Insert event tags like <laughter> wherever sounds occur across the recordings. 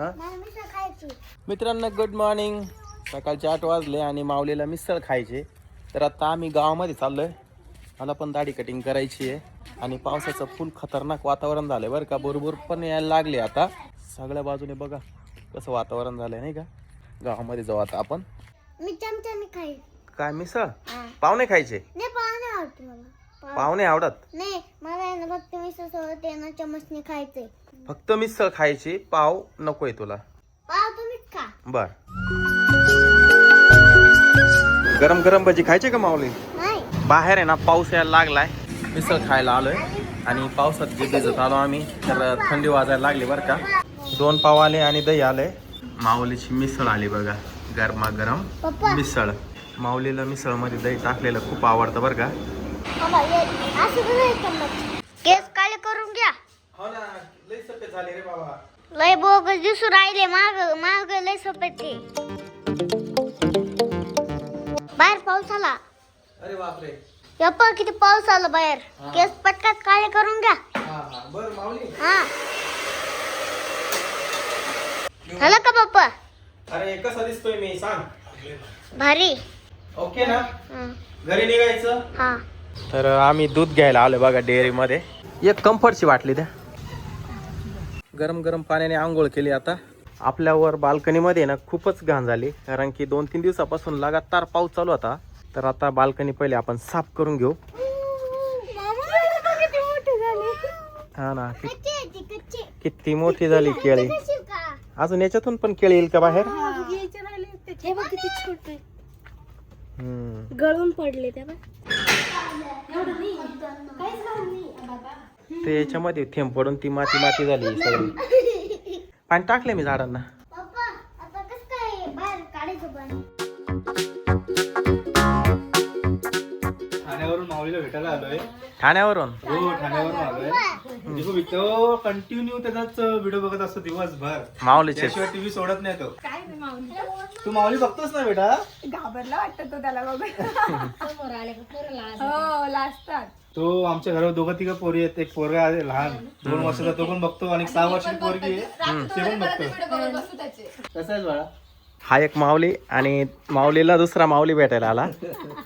हा? मित्रांनो good morning सकाळचे आठ वाजले आणि माऊलीला मिसळ खायचे तर आता आम्ही गावामध्ये चाललोय. मला पण दाढी कटिंग करायची आहे. आणि पावसाचं फुल खतरनाक वातावरण झालंय बरं का. बरोबर पण यायला लागले आता. सगळ्या बाजूने बघा कसं वातावरण झालंय नाही का? गावामध्ये जाऊ आता आपण. मी चमच्याने खाईल काय मिसळ. पाहुणे खायचे? पाहुणे आवडते? पाव- नाही मला आहे ना फक्त मिसळ सोबत आहे ना चमचने खायचंय. फक्त मिसळ खायची पाव नकोय तुला. पाव तुम्हीच खा. बर. गरम गरम भजी खायचे का माऊली? नाही. बाहेर आहे ना पाऊस यायला लागलाय. मिसळ खायला आलोय. आणि पावसात जे भिजत आलो आम्ही तर थंडी वाजायला लागली बरं का. दोन पाव आले आणि दही आलंय माऊलीची मिसळ आली बघा. गरमागरम मिसळ. माऊलीला मिसळमध्ये दही टाकलेलं खूप आवडतं बरं का. कसं काळे करून घ्या. हो ना लई सफेद झाले रे बाबा. लय बोग दिसू राहिले माग माग लय सफेद ते. बाहेर पाऊस आला. अरे बापरे. यप्पा किती पाऊस आला बाहेर. केस पटकन काळे करून घ्या. बरं माऊली. हा. झालं का पप्पा? अरे कसा दिसतोय मी? सांग. भारी. ओके ना? हा. घरी निघायचं? हा. तर आम्ही दूध घ्यायला आलो बघा डेअरीमध्ये एक कम्फर्टची वाटली द्या. गरम गरम पाण्याने आंघोळ केली आता. आपल्यावर बाल्कनीमध्ये ना खूपच घाण झाली कारण की दोन तीन दिवसापासून लगातार पाऊस चालू होता. तर आता बाल्कनी पहिले आपण साफ करून घेऊ. हा ना. किती मोठी झाली केळी? अजून याच्यातून पण केळी येईल का बाहेर? हे बघ. ते ते याच्यामध्ये थेंब पडून ती माती माती झाली सगळी. पाणी टाकले मी झाडांना. ठाण्यावरून माऊलीला भेटायला आलोय. ठाण्यावरून? हो ठाण्यावरून आलोय. म्हणजे तो कंटिन्यू त्याचाच व्हिडिओ बघत असतो दिवसभर. माऊलीचे त्याशिवाय टीव्ही सोडत नाही तो. तू माऊली बघतोस ना बेटा? घाबरला वाटत तो त्याला बघ हो लाजतात. तो आमच्या घरावर दोघं तिघं पोरी आहेत. एक पोरगा आहे लहान. दोन वर्षाचा तो पण बघतो आणि सहा वर्षाची पोरगी आहे. ते पण बघतो कसं आहे बाळा? हा एक माऊली आणि माऊलीला दुसरा माऊली भेटायला आला.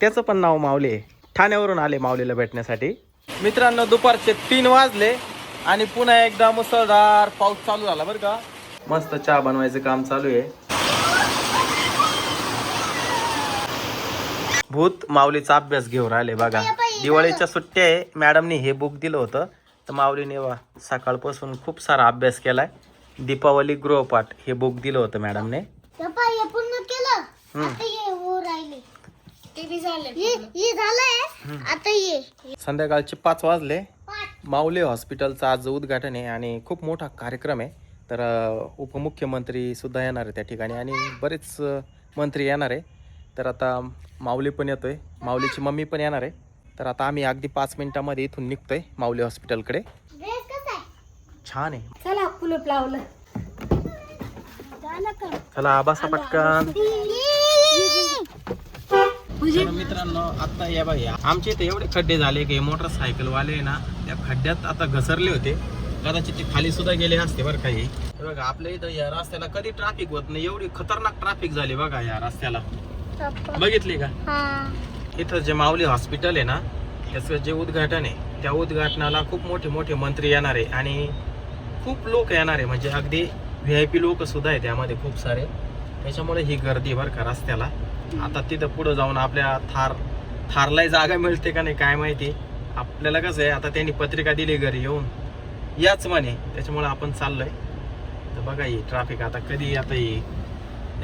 त्याचं पण नाव माऊली आहे. ठाण्यावरून आले माऊलीला भेटण्यासाठी. मित्रांनो दुपारचे तीन वाजले. आणि पुन्हा एकदा मुसळधार पाऊस चालू झाला बरं का. मस्त चहा बनवायचं काम चालू आहे. भूत माऊलीचा अभ्यास घेऊन राहिले बघा. दिवाळीच्या सुट्ट्या आहे. मॅडमनी हे बुक दिलं होतं. तर माऊलीने वा सकाळपासून खूप सारा अभ्यास केलाय. दीपावली गृहपाठ हे बुक दिलं होतं मॅडमने. हे पूर्ण केलं. आता ये राहिले. ते बी झाले झालंय. आता ये संध्याकाळचे पाच वाजले. माऊली हॉस्पिटलचं आज उद्घाटन आहे आणि खूप मोठा कार्यक्रम आहे. तर अ, उपमुख्यमंत्री सुद्धा येणार आहे त्या ठिकाणी आणि बरेच मंत्री येणार आहे. तर आता माऊली पण येतोय. माऊलीची मम्मी पण येणार आहे. तर आता आम्ही अगदी पाच मिनिटामध्ये इथून निघतोय माऊली हॉस्पिटलकडे. आहे छान आहे. चला कुलूप लावलं. चला बसा पटकन. तर मित्रांनो आता या बाई आमच्या इथे एवढे खड्डे झाले की मोटरसायकल वाले ना त्या खड्ड्यात आता घसरले होते. कदाचित ते खाली सुद्धा गेले असते बरं काही हे. बघा आपल्या इथं या रस्त्याला कधी ट्रॅफिक होत नाही. एवढी खतरनाक ट्रॅफिक झाली बघा या रस्त्याला. बघितली का? हा. इथं जे माऊली हॉस्पिटल आहे ना त्याचं जे उद्घाटन आहे त्या उद्घाटनाला खूप मोठे मोठे मंत्री येणार आहे आणि खूप लोक येणार आहे. म्हणजे अगदी व्ही आय पी लोक सुद्धा आहे त्यामध्ये खूप सारे. त्याच्यामुळे ही गर्दी बरं का रस्त्याला. आता तिथं पुढं जाऊन आपल्या थार थारलाही जागा मिळते का नाही काय माहिती. आपल्याला कसं आहे आता त्यांनी पत्रिका दिली घरी येऊन. याच म्हणे त्याच्यामुळे आपण चाललोय. तर बघा ही ट्रॅफिक आता कधी आता ही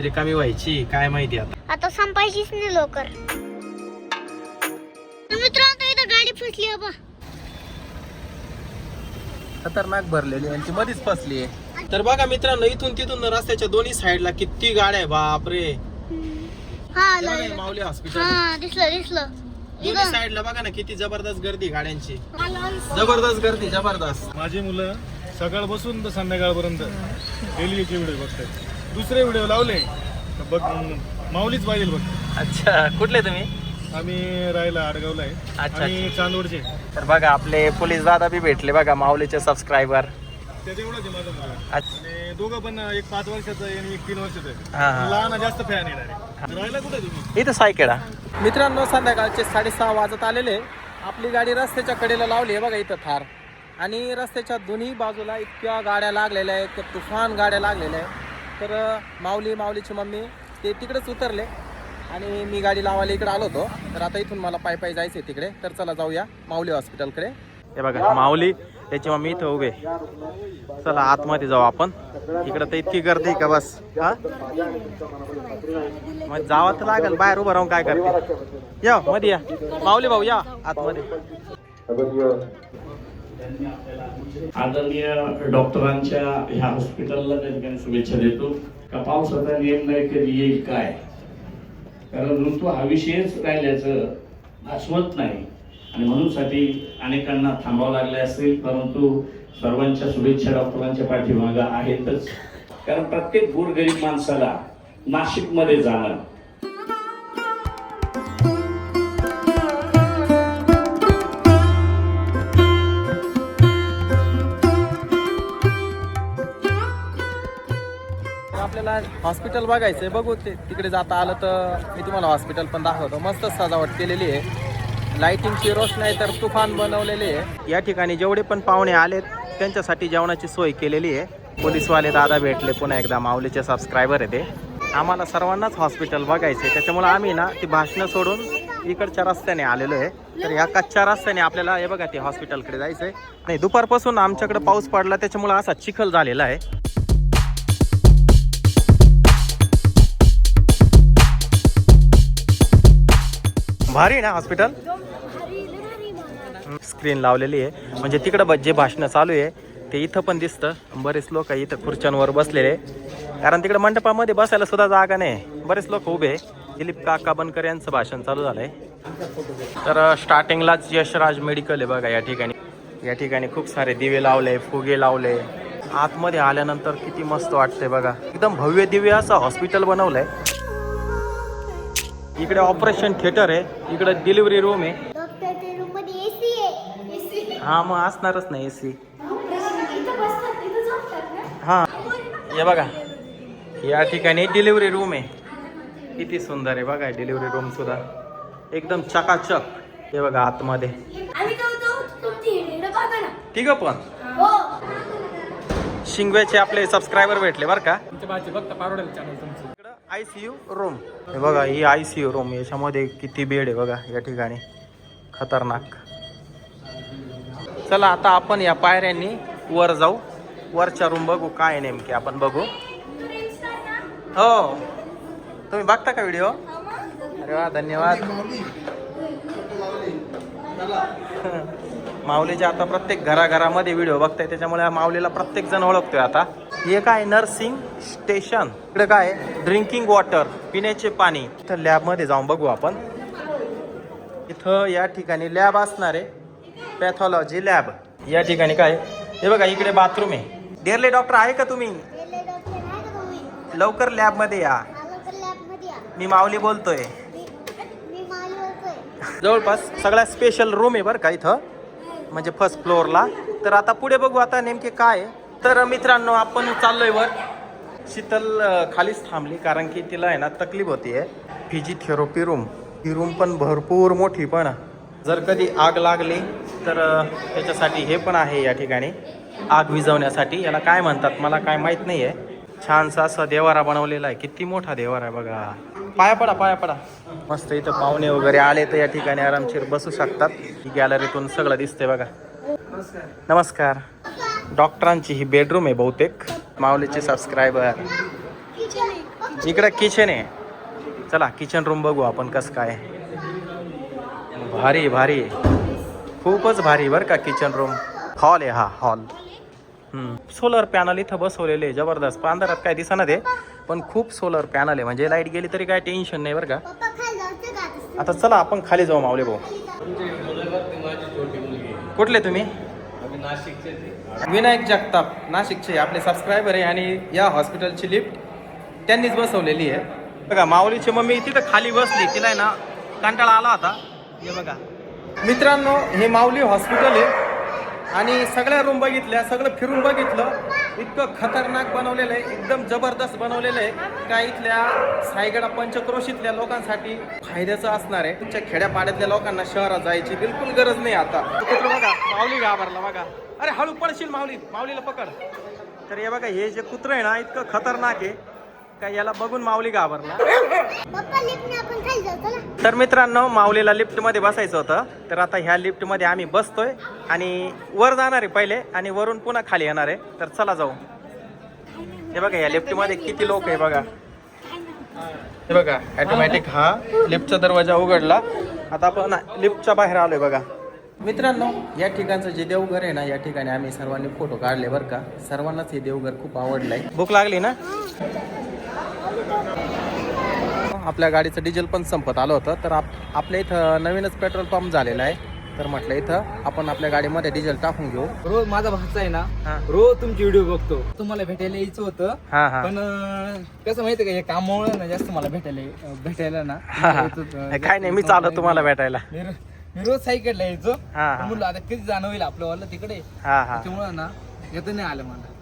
रिकामी व्हायची काय माहिती आता. आता संपायचीच नाही लवकर. मित्रांनो इथं गाडी फसली आहे बा. खतरनाक भरलेली यांची मध्येच फसली आहे. तर बघा मित्रांनो इथून तिथून रस्त्याच्या दोन्ही साईडला किती गाड्या आहे बापरे. हा हे हे. माऊली हॉस्पिटल हा दिसलं दिसलं. दोन्ही साईडला बघा ना किती जबरदस्त गर्दी गाड्यांची. जबरदस्त गर्दी जबरदस्त. माझी मुलं सकाळपासून तर संध्याकाळपर्यंत डेलीचे व्हिडिओ बघतात दुसरे व्हिडिओ लावले तर बघ माऊलीच पाहिजे बघ. अच्छा कुठले तुम्ही? आम्ही राहायला आडगावला आहे. अच्छा, आणि चांदोडचे तर बघा आपले पोलीस दादा बी भेटले बघा माऊलीचे सबस्क्रायबर त्याच्या एवढाच आहे माझा मुलगा. अच्छा. आणि दोघं पण एक पाच वर्षाचं आहे आणि एक तीन वर्षाचं हा लहान जास्त फॅन येणार आहे राहिला कुठे तुम्ही? इथं सायकेडा मित्रांनो संध्याकाळचे साडेसहा वाजत आलेले. आपली गाडी रस्त्याच्या कडेला लावली आहे बघा इथं थार. आणि रस्त्याच्या दोन्ही बाजूला इतक्या गाड्या लागलेल्या आहेत इतक्या तुफान गाड्या लागलेल्या आहेत. तर अं, माऊली माऊलीची मम्मी ते तिकडेच उतरले. आणि मी गाडी लावायला इकडे आलो होतो. तर आता इथून मला पाय पाय जायचं आहे तिकडे. तर चला जाऊया माऊली हॉस्पिटलकडे हे बघा माऊली. त्याची मग मी इथं उभे. चला आतमध्ये जाऊ आपण. इकडं तर इतकी गर्दी का बस? हा? मग जावं तर लागेल बाहेर उभं राहून काय करते? या मध्ये या. माऊली भाऊ या आतमध्ये. आदरणीय डॉक्टरांच्या ह्या हॉस्पिटलला त्या ठिकाणी शुभेच्छा देतो. का पावसाचा नियम नाही कधी येईल काय? कारण ऋतू हा विषयच राहिल्याचं भासवत नाही. आणि म्हणून साठी अनेकांना थांबावं लागले असेल परंतु सर्वांच्या शुभेच्छा डॉक्टरांच्या पाठीमागं आहेतच. कारण प्रत्येक गोरगरीब माणसाला नाशिकमध्ये जाणं. आपल्याला हॉस्पिटल बघायचंय बघू ते. तिकडे जाता आलं तर मी तुम्हाला हॉस्पिटल पण दाखवतो. मस्त सजावट केलेली आहे. लाइटिंगची रोषणाई तर तुफान बनवलेली आहे. या ठिकाणी जेवढे पण पाहुणे आलेत त्यांच्यासाठी जेवणाची सोय केलेली आहे. पोलीसवाले दादा भेटले पुन्हा एकदा माऊलीचे सबस्क्रायबर आहे ते. आम्हाला सर्वांनाच हॉस्पिटल बघायचे त्याच्यामुळे आम्ही ना ती भाषणं सोडून इकडच्या रस्त्याने आलेलो आहे. तर ह्या कच्च्या रस्त्याने आपल्याला हे बघा ते हॉस्पिटलकडे जायचं आहे नाही दुपारपासून आमच्याकडे पाऊस पडला त्याच्यामुळे असा चिखल झालेला आहे. भारी ना हॉस्पिटल स्क्रीन लावलेली आहे. म्हणजे तिकडं ब- जे भाषणं चालू आहे ते इथं पण दिसतं. बरेच लोक इथं खुर्च्यांवर बसलेले. कारण तिकडे मंडपामध्ये बसायला सुद्धा जागा नाही. बरेच लोक उभे आहे. दिलीप काका बनकर यांचं भाषण चालू झालंय. तर स्टार्टिंगलाच यशराज मेडिकल आहे बघा या ठिकाणी. या ठिकाणी खूप सारे दिवे लावले फुगे लावले. आतमध्ये आल्यानंतर किती मस्त वाटतंय बघा. एकदम भव्य दिव्य असं हॉस्पिटल बनवलंय. इकडे ऑपरेशन थिएटर आहे. इकडे डिलिव्हरी रूम आहे. हा मग असणारच नाही ए सी हा. हे बघा. या ठिकाणी डिलिव्हरी रूम आहे. किती सुंदर आहे बघा डिलिव्हरी रूम सुद्धा. एकदम चकाचक. हे बघा आतमध्ये. ठीक आहे पण? शिंगव्याचे आपले सबस्क्रायबर भेटले बरं का. इकडं आय सी यू रूम हे बघा ही आय सी यू रूम याच्यामध्ये किती बेड आहे बघा या ठिकाणी. खतरनाक. चला आता आपण या पायऱ्यांनी वर जाऊ. वरच्या रूम बघू काय नेमके आपण बघू. हो. तुम्ही बघता का व्हिडिओ? अरे वा धन्यवाद. <laughs> माऊलीच्या आता प्रत्येक घराघरामध्ये व्हिडिओ बघताय त्याच्यामुळे माऊलीला प्रत्येक जण ओळखतोय आता. हे काय नर्सिंग स्टेशन? इकडे काय ड्रिंकिंग वॉटर पिण्याचे पाणी. इथं लॅबमध्ये जाऊन बघू आपण. इथं या ठिकाणी लॅब असणार आहे. पॅथॉलॉजी लॅब या ठिकाणी काय? हे बघा इकडे बाथरूम आहे. डेरले डॉक्टर आहे का तुम्ही? गेले डॉक्टर आहे का तुम्ही? लवकर लॅबमध्ये या. आलो तर लॅबमध्ये या. मी माऊली बोलतोय. जवळपास सगळ्यात स्पेशल रूम आहे बरं का इथं. म्हणजे फर्स्ट फ्लोअरला तर आता पुढे बघू आता नेमके काय आहे. तर मित्रांनो आपण चाललोय वर. शीतल खालीच थांबली कारण की तिला आहे ना तकलीफ होती आहे फिजिथेरपी रूम ही रूम पण भरपूर मोठी पण. जर कधी आग लागली तर त्याच्यासाठी हे पण आहे या ठिकाणी. आग विझवण्यासाठी. याला काय म्हणतात? मला काय माहीत नाही आहे छानसा असा देवारा बनवलेला आहे. किती मोठा देवारा आहे बघा. पाया पडा पाया पडा. मस्त इथं पाहुणे वगैरे आले तर या ठिकाणी आरामशीर बसू शकतात. ही गॅलरीतून सगळं दिसतंय बघा. नमस्कार. डॉक्टरांची ही बेडरूम आहे बहुतेक. माऊलीचे सबस्क्रायबर. इकडं किचन आहे. चला किचन रूम बघू आपण कसं काय भारी भारी. खूपच भारी बरं का किचन रूम हॉल आहे हा हॉल सोलर पॅनल इथं बसवलेले जबरदस्त. अंधारात काय दिसणार ते पण खूप सोलर पॅनल आहे. म्हणजे लाइट गेली तरी काय टेन्शन नाही बरं का. आता? चला आपण खाली जाऊ माऊले भाऊ. कुठले तुम्ही? विनायक जगताप. नाशिकचे आपले सबस्क्रायबर आहे आणि या हॉस्पिटलची लिफ्ट त्यांनीच बसवलेली आहे. बघा माऊलीची मम्मी तिथं खाली बसली. तिला आहे ना कंटाळा आला होता. हे बघा. मित्रांनो हे माऊली हॉस्पिटल आहे. आणि सगळ्या रूम बघितल्या सगळं फिरून बघितलं. इतकं खतरनाक बनवलेलं आहे एकदम जबरदस्त बनवलेलं आहे. का इथल्या सायगडा पंचक्रोशीतल्या लोकांसाठी फायद्याचं असणार आहे. तुमच्या खेड्यापाड्यातल्या लोकांना शहरात जायची बिलकुल गरज नाही आता. कुत्रं बघा माऊली घाबरला बघा. अरे हळू पडशील माऊली माऊलीला पकड. तर हे बघा हे जे कुत्रं आहे ना इतकं खतरनाक आहे. का? याला बघून माऊली घाबरला. तर मित्रांनो माऊलीला लिफ्टमध्ये बसायचं होतं. तर आता ह्या लिफ्टमध्ये आम्ही बसतोय आणि वर जाणार आहे पहिले आणि वरून पुन्हा खाली येणार आहे. तर चला जाऊ. हे बघा या लिफ्टमध्ये किती लोक आहे बघा. हे बघा ऑटोमॅटिक हा लिफ्टचा दरवाजा उघडला. आता आपण लिफ्टच्या बाहेर आलोय बघा. मित्रांनो या ठिकाणचं जे देवघर आहे ना या ठिकाणी आम्ही सर्वांनी फोटो काढले बरं का. सर्वांनाच हे देवघर खूप आवडलंय. भूक लागली ना? आपल्या गाडीचं डिझेल पण संपत आलं होतं. तर आप आपल्या इथं नवीनच पेट्रोल पंप झालेला आहे. तर म्हटलं इथं आपण आपल्या गाडीमध्ये डिझेल टाकून घेऊ. रोज माझा भाचा आहे ना हा. रोज तुमची व्हिडिओ बघतो. तुम्हाला भेटायला यायचं होतं हा हा. पण अं, कसं माहितीये का हे कामामुळे ना जास्त मला भेटायला अं, भेटायला ना. काय नाही मी चालू तुम्हाला भेटायला. मी रो- मी रोज सायकलला यायचो. हा, हा. म्हणलं आता कधी जाणं होईल आपलं वाला तिकडे? हा हा. त्यामुळे ना येतं नाही आलं मला.